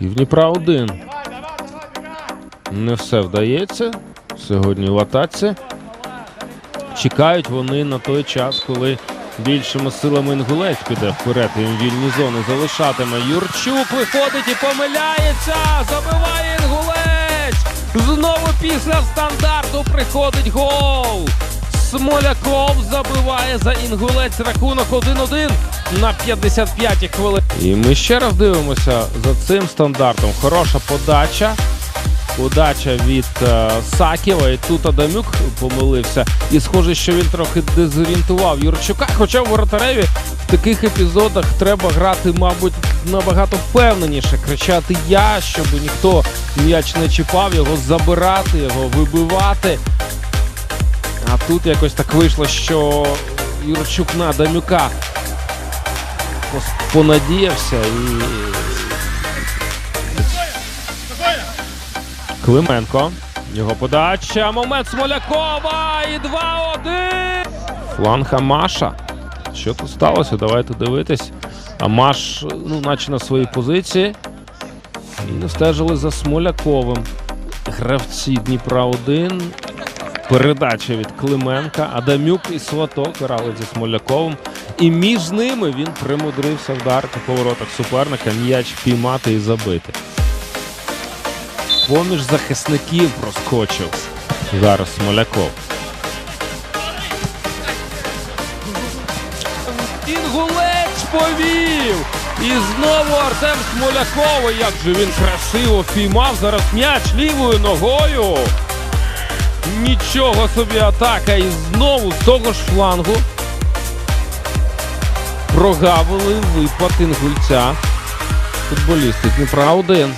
І в Дніпра один. Не все вдається. Сьогодні в атаці. Чекають вони на той час, коли більшими силами інгулець піде вперед. Він вільні зони залишатиме. Юрчук виходить і помиляється. Забиває інгулець. Знову після стандарту приходить гол. Смоляков забиває за інгулець рахунок 1-1 на 55-й хвилині. І ми ще раз дивимося за цим стандартом. Хороша подача. Подача від е, Саківа. І тут Адамюк помилився. І схоже, що він трохи дезорієнтував Юрчука. Хоча в воротареві в таких епізодах треба грати, мабуть, набагато впевненіше. Кричати я, щоб ніхто м'яч не чіпав, його забирати, його вибивати. А тут якось так вийшло, що Юрчук на Адамюка пос- понадіявся і Клименко. Його подача. Момент Смолякова. І 2-1. Фланг Амаша. Що тут сталося? Давайте дивитись. Амаш, ну, наче на своїй позиції. І не стежили за Смоляковим. Гравці Дніпра 1. Передача від Клименка. Адамюк і Сваток грали зі Смоляковим. І між ними він примудрився вдарити по воротах суперника, м'яч піймати і забити. Поміж захисників проскочив зараз Смоляков. Інгулець повів! І знову Артем Смоляков. Як же він красиво піймав зараз м'яч лівою ногою. Нічого собі атака. І знову з того ж флангу прогавили випад інгульця. Футболісти Дніпра 1.